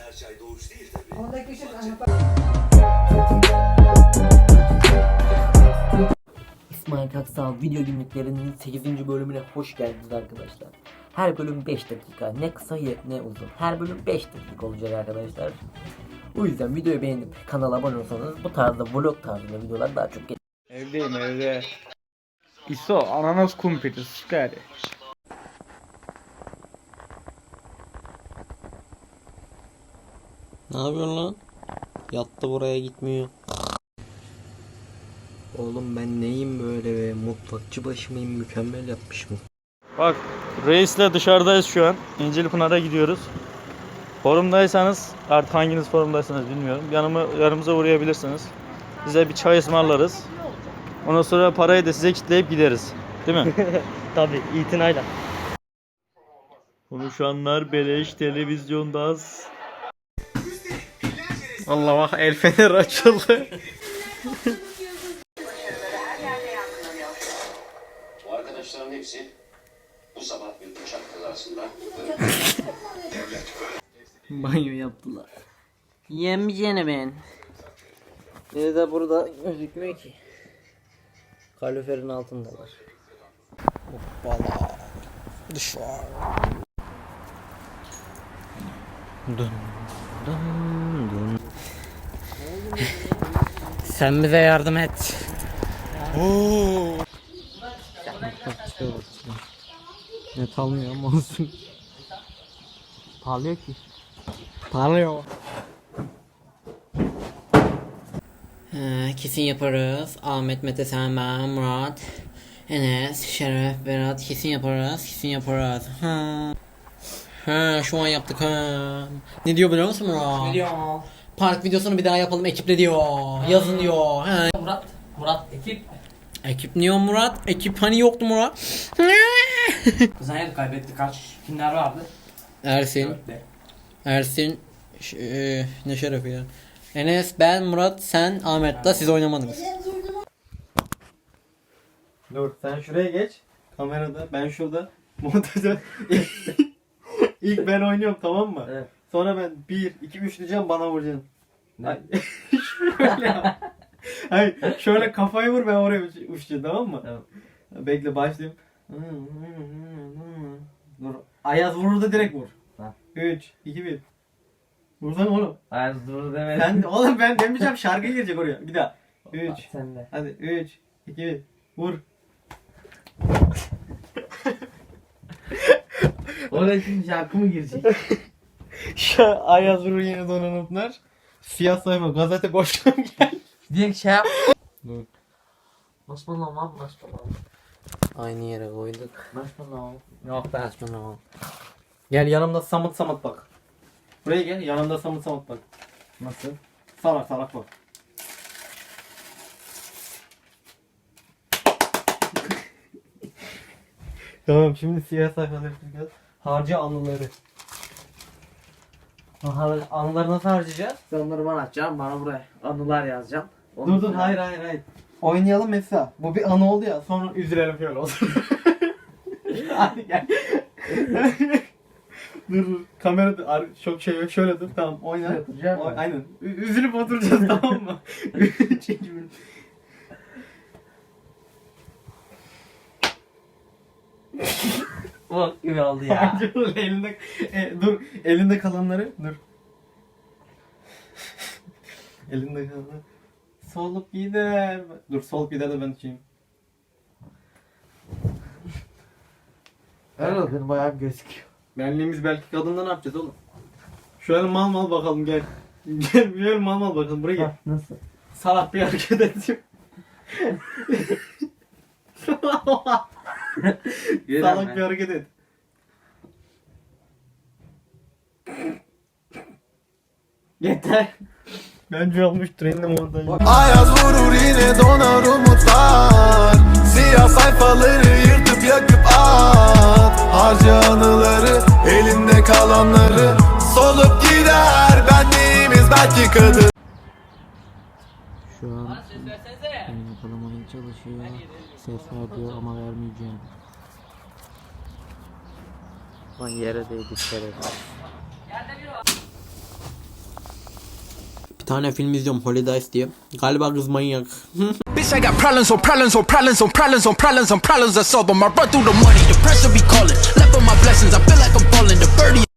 her çay doğruş değil tabii. Ondaki ışık İsmail Kaksal video günlüklerinin 8. bölümüne hoş geldiniz arkadaşlar. Her bölüm 5 dakika. Ne kısa ne uzun. Her bölüm 5 dakika olacak arkadaşlar. O yüzden videoyu beğenip kanala abone olursanız bu tarzda vlog tarzında videolar daha çok gelir. Evdeyim evde. İso ananas kumpiri skari. Ne yapıyorsun lan? Yattı buraya gitmiyor. Oğlum ben neyim böyle be? Mutfakçı başı mıyım? Mükemmel yapmış mı? Bak reisle dışarıdayız şu an. İncilpınar'a gidiyoruz. Forumdaysanız artık hanginiz forumdaysanız bilmiyorum. Yanıma, yanımıza uğrayabilirsiniz. Size bir çay ısmarlarız. Ondan sonra parayı da size kitleyip gideriz. Değil mi? Tabii itinayla. Konuşanlar beleş televizyondaz. Allah bak el fener açıldı. Bu arkadaşların hepsi bu sabah bir uçak kazasında Banyo yaptılar. Yemeyeceğine ben. Biri de burada gözükmüyor ki. Kaloriferin altındalar. Hoppala. Dışarı. Dın dın dın. Sen bize yardım et. Net almıyor ama olsun. Parlıyor ki. Parlıyor. Ee, kesin yaparız. Ahmet, Mete, sen, ben, Murat, Enes, Şeref, Berat kesin yaparız. Kesin yaparız. Ha. Ha, şu an yaptık ha. Ne diyor biliyor musun Murat? Ne diyor? Park videosunu bir daha yapalım ekiple diyor. Yazın diyor. Ha. Murat, Murat ekip. Ekip diyor Murat. Ekip hani yoktu Murat? Zanya'da kaybetti kaç? Kimler vardı? Ersin. Ersin. ş- e, ne şerefi ya. Enes, ben, Murat, sen, Ahmet'la siz oynamadınız. Dur sen şuraya geç. Kamerada ben şurada. Montajda. İlk ben oynuyorum tamam mı? Evet. Sonra ben 1, 2, 3 diyeceğim bana vuracaksın. Ay, şöyle yap. Hayır şöyle kafayı vur ben oraya uç- uçacağım tamam mı? Tamam. Bekle başlayayım. Dur. Ayaz vurur da direkt vur. Ha. 3, 2, 1. Vursana oğlum. Hayır dur demedim. Sen, oğlum ben demeyeceğim şarkı girecek oraya. Bir daha. 3, Sen de. Hadi 3, 2, 1. Vur. Oraya şimdi şarkı mı girecek? Ayaz vurur yine donanımlar. Siyah sayfa gazete boşluğum gel. Direkt şey yap. Dur. Basma lan basma lan. Aynı yere koyduk. Basma lan. Yok be. Saçmalama. Gel yanımda samut samut bak. Buraya gel yanımda samut samut bak. Nasıl? Salak salak bak. tamam şimdi siyah sayfaları yapacağız. Harca anıları. Anıları, nasıl harcayacağız? Sen onları bana atacaksın bana buraya anılar yazacaksın. Dur dur hayır hayır hayır. Oynayalım mesela. Bu bir anı oldu ya sonra üzülelim şöyle olsun. Hadi gel. dur dur kamerada ar- çok şey yok şöyle dur tamam oyna. Oturacağım mı? aynen. Ü- üzülüp oturacağız tamam mı? Çekim. Bak gibi oldu ya. Dur elinde e, dur elinde kalanları dur. elinde kalanları. Solup gider. Dur solup gider de ben tutayım. Öyle oldu bayağı gözüküyor. Benliğimiz belki kadında ne yapacağız oğlum? Şöyle mal mal bakalım gel. Gel gel mal mal bakalım buraya gel. Nasıl? Salak bir hareket edeceğim. Salak bir hareket et. Yeter. Bence olmuştur eline montajı. Ayaz vurur yine donar umutlar Siyah sayfaları yırtıp yakıp at Harca anıları elinde kalanları Solup gider benliğimiz belki kadın Şu an beni yakalamaya çalışıyor. Ses ver diyor ama vermeyeceğim. Lan yere değdik şeref. tane film izliyorum Holidays diye. Galiba kız manyak. Bitch, I got problems on problems on problems on problems on problems on problems I solve them. I run through the money, the pressure be calling. Left on my blessings, I feel like I'm falling. The birdie.